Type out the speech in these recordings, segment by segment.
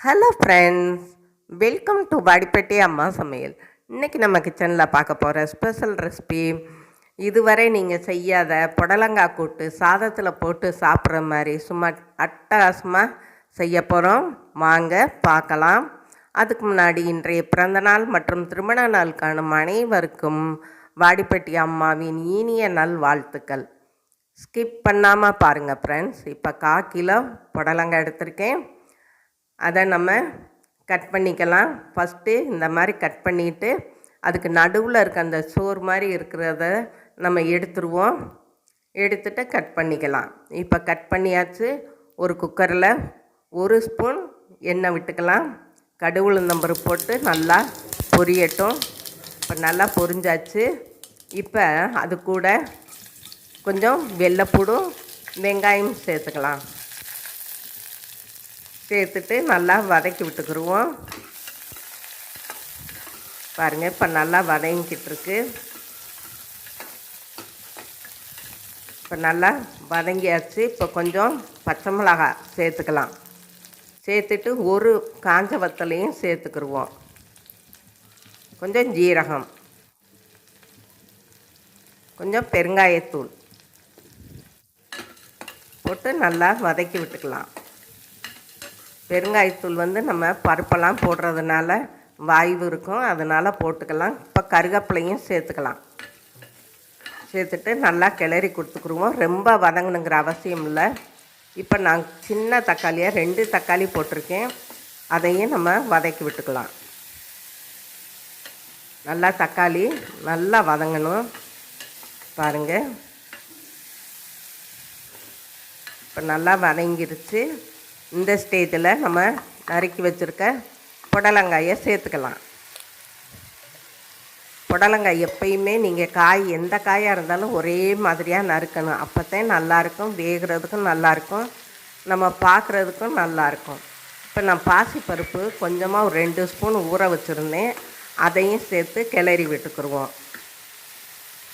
Hello friends welcome to Vadipatti அம்மா சமையல் இன்றைக்கி நம்ம கிச்சனில் பார்க்க போகிற ஸ்பெஷல் ரெசிபி இதுவரை நீங்கள் செய்யாத புடலங்காய் கூட்டு சாதத்தில் போட்டு சாப்பிட்ற மாதிரி சும்மா அட்டகாசமாக செய்ய போகிறோம் வாங்க பார்க்கலாம். அதுக்கு முன்னாடி இன்றைய பிறந்தநாள் மற்றும் திருமண நாள் காணும் அனைவருக்கும் வாடிப்பட்டி அம்மாவின் இனிய நல் வாழ்த்துக்கள். ஸ்கிப் பண்ணாமல் பாருங்கள் ஃப்ரெண்ட்ஸ் இப்போ கா கிலோ புடலங்காய் எடுத்திருக்கேன். அதை நம்ம கட் பண்ணிக்கலாம். ஃபஸ்ட்டு இந்த மாதிரி கட் பண்ணிவிட்டு அதுக்கு நடுவில் இருக்க அந்த சோறு மாதிரி இருக்கிறத நம்ம எடுத்துருவோம். எடுத்துட்டு கட் பண்ணிக்கலாம். இப்போ கட் பண்ணியாச்சு. ஒரு குக்கரில் ஒரு ஸ்பூன் எண்ணெய் விட்டுக்கலாம். கடுகு உளுந்தம்பருப்பு போட்டு நல்லா பொரியட்டும். இப்போ நல்லா பொரிஞ்சாச்சு. இப்போ அது கூட கொஞ்சம் வெள்ளைப்பூடும் வெங்காயம் சேர்த்துக்கலாம். சேர்த்துட்டு நல்லா வதக்கி விட்டுக்குருவோம். பாருங்கள் இப்போ நல்லா வதங்கிக்கிட்டு இருக்கு. இப்போ நல்லா வதங்கியாச்சு. இப்போ கொஞ்சம் பச்சை மிளகாய் சேர்த்துக்கலாம். சேர்த்துட்டு ஒரு காஞ்ச வத்தலையும் சேர்த்துக்கிருவோம். கொஞ்சம் ஜீரகம். கொஞ்சம் பெருங்காயத்தூள். போட்டு நல்லா வதக்கி விட்டுக்கலாம். பெருங்காயத்தூள் வந்து நம்ம பருப்பெல்லாம் போடுறதுனால வாய்வு இருக்கும். அதனால் போட்டுக்கலாம். இப்போ கருவேப்பிலையும் சேர்த்துக்கலாம். சேர்த்துட்டு நல்லா கிளறி கொடுத்துக்குருவோம். ரொம்ப வதங்கணுங்கிற அவசியம் இல்லை. இப்போ நான் சின்ன தக்காளியாக ரெண்டு தக்காளி போட்டிருக்கேன். அதையும் நம்ம வதக்கி விட்டுக்கலாம். நல்லா தக்காளி நல்லா வதங்கணும். பாருங்கள் இப்போ நல்லா வதங்கிருச்சு. இந்த ஸ்டேஜில் நம்ம நறுக்கி வச்சுருக்க புடலங்காயை சேர்த்துக்கலாம். புடலங்காய் எப்பயுமே நீங்கள் காய் எந்த காயாக இருந்தாலும் ஒரே மாதிரியாக நறுக்கணும். அப்போ தான் நல்லாயிருக்கும் வேகிறதுக்கும் நல்லாயிருக்கும் நம்ம பார்க்குறதுக்கும் நல்லாயிருக்கும் இப்போ நான் பாசிப்பருப்பு கொஞ்சமாக ஒரு ரெண்டு ஸ்பூன் ஊற வச்சுருந்தேன். அதையும் சேர்த்து கிளறி விட்டுக்குருவோம்.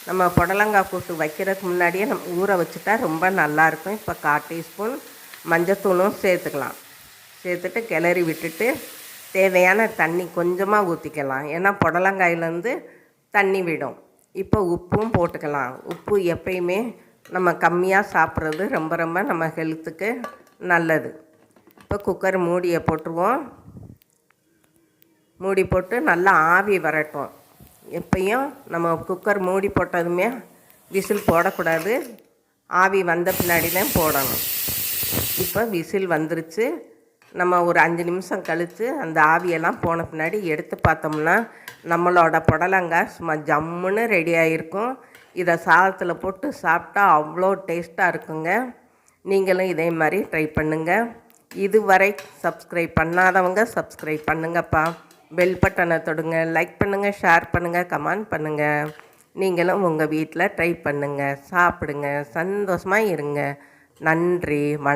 நம்ம புடலங்காய் கூட்டு வைக்கிறதுக்கு முன்னாடியே நம்ம ஊற வச்சுட்டா ரொம்ப நல்லாயிருக்கும் இப்போ கால் டீஸ்பூன் மஞ்சத்தூளும் சேர்த்துக்கலாம். சேர்த்துட்டு கிளறி விட்டுட்டு தேவையான தண்ணி கொஞ்சமாக ஊற்றிக்கலாம் ஏன்னா புடலங்காயிலேருந்து தண்ணி விடும். இப்போ உப்பும் போட்டுக்கலாம். உப்பு எப்பயுமே நம்ம கம்மியாக சாப்பிட்றது ரொம்ப ரொம்ப நம்ம ஹெல்த்துக்கு நல்லது. இப்போ குக்கர் மூடியை போட்டுருவோம். மூடி போட்டு நல்லா ஆவி வரட்டும். எப்பயும் நம்ம குக்கர் மூடி போட்டதுமே விசில் போடக்கூடாது. ஆவி வந்த பின்னாடி தான் போடணும். இப்போ விசில் வந்துருச்சு. நம்ம ஒரு அஞ்சு நிமிஷம் கழித்து அந்த ஆவியெல்லாம் போன பின்னாடி எடுத்து பார்த்தோம்னா நம்மளோட புடலங்காய் சும்மா ஜம்முன்னு ரெடி ஆகிருக்கும் இதை சாதத்தில் போட்டு சாப்பிட்டா அவ்வளோ டேஸ்ட்டாக இருக்குங்க. நீங்களும் இதே மாதிரி ட்ரை பண்ணுங்கள் இதுவரை சப்ஸ்கிரைப் பண்ணாதவங்க சப்ஸ்கிரைப் பண்ணுங்கப்பா. பெல் பட்டனை தொடுங்க லைக் பண்ணுங்கள் ஷேர் பண்ணுங்கள் கமெண்ட் பண்ணுங்கள் நீங்களும் உங்கள் வீட்டில் ட்ரை பண்ணுங்கள் சாப்பிடுங்க சந்தோஷமாக இருங்க. நன்றி வணக்கம்.